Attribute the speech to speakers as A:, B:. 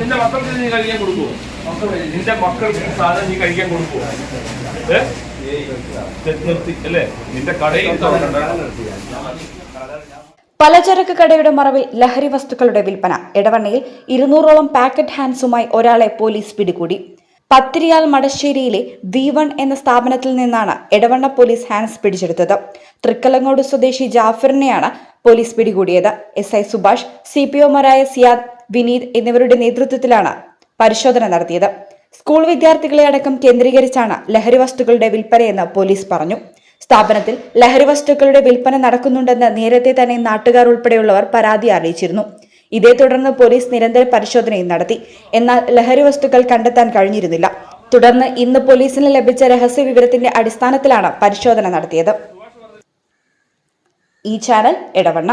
A: നിന്റെ മക്കൾക്ക് നീ കഴിക്കാൻ കൊടുക്കുവോ? നിന്റെ മക്കൾക്ക് സാധനം നീ കഴിക്കാൻ കൊടുക്കുവോ? നിർത്തി അല്ലേ? നിന്റെ കടയിൽ.
B: പലചരക്ക് കടയുടെ മറവിൽ ലഹരി വസ്തുക്കളുടെ വിൽപ്പന. ഇടവണ്ണയിൽ ഇരുന്നൂറോളം പാക്കറ്റ് ഹാൻസുമായി ഒരാളെ പോലീസ് പിടികൂടി. പത്തിരിയാൽ മടശ്ശേരിയിലെ വി വൺ എന്ന സ്ഥാപനത്തിൽ നിന്നാണ് എടവണ്ണ പോലീസ് ഹാൻസ് പിടിച്ചെടുത്തത്. തൃക്കലങ്ങോട് സ്വദേശി ജാഫറിനെയാണ് പോലീസ് പിടികൂടിയത്. S I Subhash C P ഒമാരായ Siyad Vineeth എന്നിവരുടെ നേതൃത്വത്തിലാണ് പരിശോധന നടത്തിയത്. സ്കൂൾ വിദ്യാർത്ഥികളെ അടക്കം കേന്ദ്രീകരിച്ചാണ് ലഹരി വസ്തുക്കളുടെ വിൽപ്പനയെന്ന് പോലീസ് പറഞ്ഞു. സ്ഥാപനത്തിൽ ലഹരി വസ്തുക്കളുടെ വിൽപ്പന നടക്കുന്നുണ്ടെന്ന് നേരത്തെ തന്നെ നാട്ടുകാർ ഉൾപ്പെടെയുള്ളവർ പരാതി അറിയിച്ചിരുന്നു. ഇതേ തുടർന്ന് പോലീസ് നിരന്തര പരിശോധനയും നടത്തി. എന്നാൽ ലഹരി വസ്തുക്കൾ കണ്ടെത്താൻ കഴിഞ്ഞിരുന്നില്ല. തുടർന്ന് ഇന്ന് പോലീസിന് ലഭിച്ച രഹസ്യ വിവരത്തിന്റെ അടിസ്ഥാനത്തിലാണ് പരിശോധന നടത്തിയത്. ഈ ചാനൽ ഇടവണ്ണ